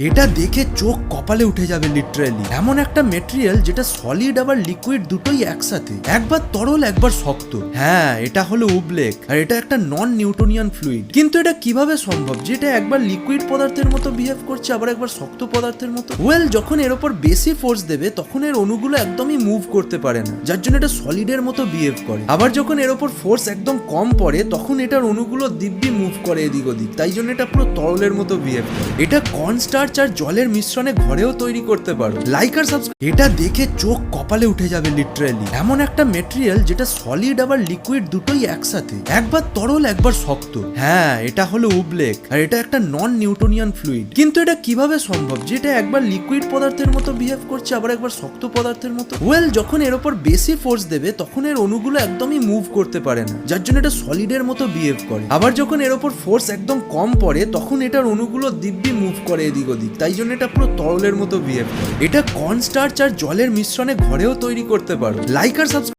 এটা দেখে চোখ কপালে উঠে যাবে লিটারেলি এমন একটা মেটেরিয়াল যেটা সলিড আবার লিকুইড দুটোই একসাথে। একবার তরল, একবার শক্ত। হ্যাঁ এটা হলো উবলেক আর এটা একটা নন নিউটোনিয়ান ফ্লুইড কিন্তু এটা কীভাবে সম্ভব? যেটা একবার লিকুইড পদার্থের মতো বিহেভ করছে, আবার একবার শক্ত পদার্থের মতো। ওয়েল যখন এর ওপর বেশি ফোর্স দেবে, তখন এর অণুগুলো একদমই মুভ করতে পারে না। যার জন্য এটা সলিডের মতো বিহেভ করে। আবার যখন এর ওপর ফোর্স একদম কম পড়ে, তখন এটার অণুগুলো দিব্যি মুভ করে এদিক ওদিক। তাই জন্য এটা পুরো তরলের মতো বিহেভ করে। এটা কনস্টার্চ আর জলের মিশ্রণে ঘরেও তৈরি করতে পারো। লাইক আর সাবস্ক্রাইব এটা দেখে চোখ কপালে উঠে যাবে লিটারেলি এমন একটা মেটেরিয়াল যেটা সলিড আবার লিকুইড দুটোই একসাথে। একবার তরল, একবার শক্ত। হ্যাঁ এটা হলো উবলেক আর এটা একটা নন নিউটোনিয়ান ফ্লুইড কিন্তু এটা কীভাবে সম্ভব? যেটা একবার লিকুইড পদার্থের মতো বিহেভ করছে, আবার একবার শক্ত পদার্থের মতো। ওয়েল যখন এর ওপর বেশি ফোর্স দেবে, তখন এর অণুগুলো একদমই মুভ করতে পারে না। যার জন্য এটা সলিডের মতো বিহেভ করে। আবার যখন এর ওপর ফোর্স একদম কম পড়ে, তখন এটার অণুগুলো দিব্যি মুভ করে এদিক ওদিক তাই জন্য এটা পুরো তরলের মতো বিহেভ করে এটা কনস্টার্চ আর জলের মিশ্রণে ঘরেও তৈরি করতে পারো। লাইক আর সাবস্ক্রাইব